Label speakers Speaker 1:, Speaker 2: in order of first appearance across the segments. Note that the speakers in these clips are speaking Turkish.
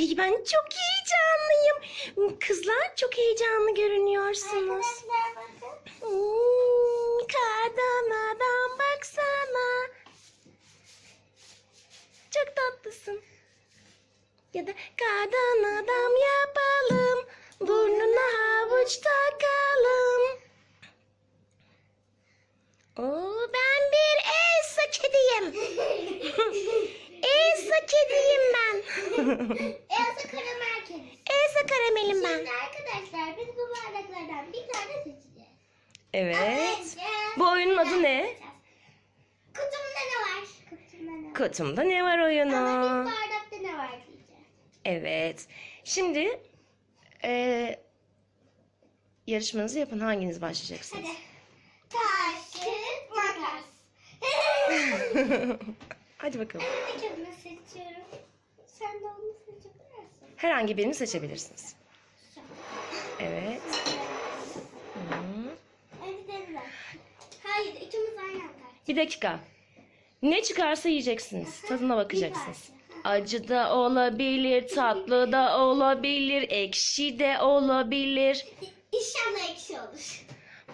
Speaker 1: Ay ben çok heyecanlıyım. Kızlar çok heyecanlı görünüyorsunuz. Hmm, kardan adam baksana. Çok tatlısın. Ya da kardan adam yapalım. Burnuna havuç takalım. Oo, ben bir Elsa kediyim. Elsa kediyim ben.
Speaker 2: Elsa karamel kedisi.
Speaker 1: Elsa karamelim ben.
Speaker 2: Şimdi arkadaşlar biz bu bardaklardan bir tane seçeceğiz.
Speaker 1: Evet. Bu oyunun adı ne?
Speaker 2: Kutumda ne var? Kutumda ne var?
Speaker 1: Kutumda ne var
Speaker 2: Ama
Speaker 1: oyunu?
Speaker 2: biz bardakta ne var diyeceğiz.
Speaker 1: Evet. Şimdi eee yarışmanızı yapın. Hanginiz başlayacaksınız?
Speaker 2: Hadi. Taş, kağıt, makas.
Speaker 1: Hadi bakalım.
Speaker 2: Ben de seçiyorum. Sen de onu seçebilirsin.
Speaker 1: Herhangi birini seçebilirsiniz. Evet.
Speaker 2: Denizler. Hayır ikimiz aynı anda.
Speaker 1: Bir dakika. Ne çıkarsa yiyeceksiniz. Tadına bakacaksınız. Acı da olabilir, tatlı da olabilir, ekşi de olabilir.
Speaker 2: İnşallah ekşi olur.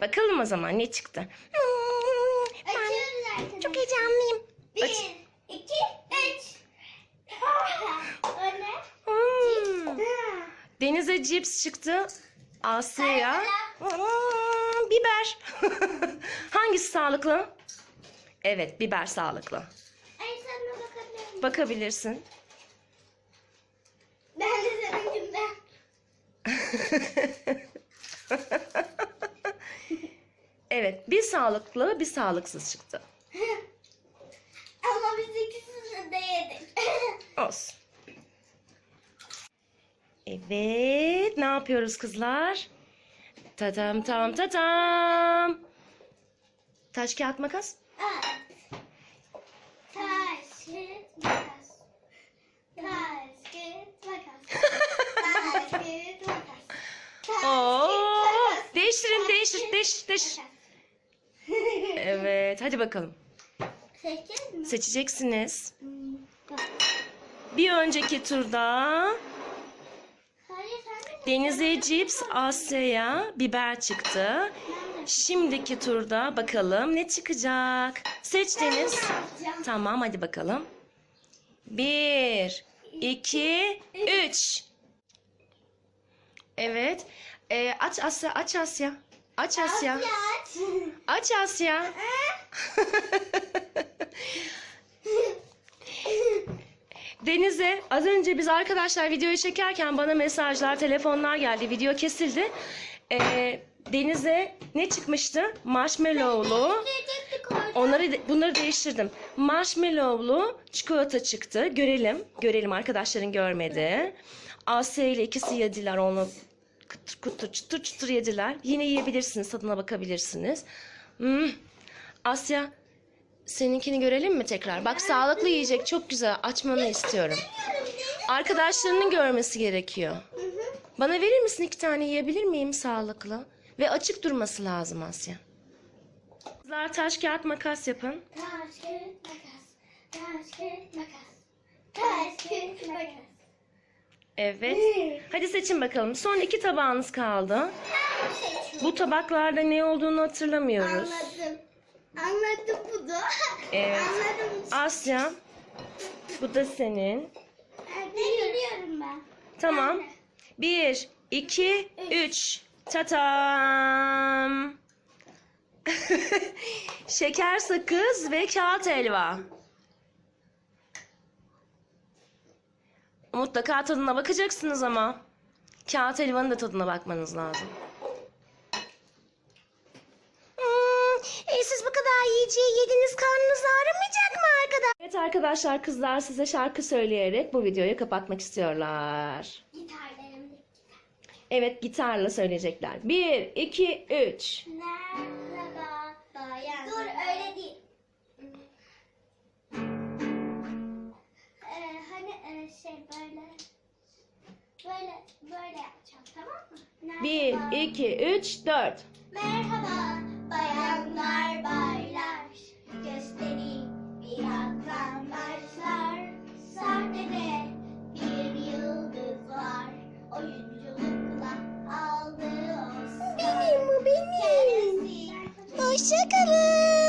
Speaker 1: Bakalım o zaman ne çıktı. Hmm, ben
Speaker 2: Açıyoruz arkadaşlar.
Speaker 1: çok heyecanlıyım.
Speaker 2: Bir,
Speaker 1: Aç.
Speaker 2: iki, üç. o ne?
Speaker 1: Hmm. Denize cips çıktı. Asya'ya. Biber. Hangisi sağlıklı? Evet, biber sağlıklı.
Speaker 2: Ay sen de bakabilir miyim?
Speaker 1: Bakabilirsin.
Speaker 2: Ben de seninkimden.
Speaker 1: evet, bir sağlıklı, bir sağlıksız çıktı.
Speaker 2: Ama biz ikisini de yedik.
Speaker 1: Olsun. Evet, ne yapıyoruz kızlar? Tadam tam tadam. Taş kağıt makas.
Speaker 2: Evet. Taş, kağıt, makas. Taş, kağıt, makas. Taş, kağıt, makas. Taş,
Speaker 1: Oo,
Speaker 2: kağıt, makas.
Speaker 1: değiştirin, değiştir, değiş, değiş.
Speaker 2: Makas.
Speaker 1: Evet, hadi bakalım.
Speaker 2: Seçeceğiz mi?
Speaker 1: Seçeceksiniz.
Speaker 2: Hmm.
Speaker 1: Bir önceki turda Denize cips, Asya'ya biber çıktı. Şimdiki turda bakalım ne çıkacak. Seç Deniz. Tamam hadi bakalım. Bir, iki, üç. Evet. Ee, aç Asya, aç Asya. Aç Asya.
Speaker 2: Aç.
Speaker 1: Aç Asya. Deniz'e az önce biz arkadaşlar videoyu çekerken bana mesajlar, telefonlar geldi. Video kesildi. Ee, Deniz'e ne çıkmıştı? Marshmallow'lu.
Speaker 2: Orada.
Speaker 1: Onları bunları değiştirdim. Marshmallow'lu çikolata çıktı. Görelim. Görelim arkadaşların görmedi. Asya ile ikisi yediler onu. Kıtır kıtır çıtır çıtır yediler. Yine yiyebilirsiniz. Tadına bakabilirsiniz. Hmm. Asya seninkini görelim mi tekrar? Bak sağlıklı yiyecek. Çok güzel. Açmanı istiyorum. Arkadaşlarının görmesi gerekiyor. Bana verir misin iki tane yiyebilir miyim sağlıklı? Ve açık durması lazım Asya. Kızlar taş kağıt makas yapın.
Speaker 2: Taş, kağıt, makas. Taş, kağıt, makas. Taş, kağıt, makas.
Speaker 1: Evet. Hadi seçin bakalım. Son iki tabağınız kaldı. Bu tabaklarda ne olduğunu hatırlamıyoruz.
Speaker 2: Anladım. Anladım bunu.
Speaker 1: Evet.
Speaker 2: Anladım.
Speaker 1: Asya. Bu da senin.
Speaker 2: Ne görüyorum ben?
Speaker 1: Tamam. Bir, iki, üç. Tatam. Şeker sakız ve kağıt helva. Mutlaka tadına bakacaksınız ama. Kağıt helvanın da tadına bakmanız lazım. Hmm, e, siz bu kadar yiyeceği yediniz karnınız ağrımayacak mı arkadaşlar? Evet arkadaşlar kızlar size şarkı söyleyerek bu videoyu kapatmak istiyorlar.
Speaker 2: Gitarlarım.
Speaker 1: Evet gitarla söyleyecekler. Bir, iki, üç.
Speaker 2: Merhaba bayan. Dur öyle değil. Ee, hani e, şey böyle böyle böyle yapacağım tamam mı? Merhaba.
Speaker 1: Bir, iki, üç, dört.
Speaker 2: Merhaba
Speaker 1: Hoşçakalın.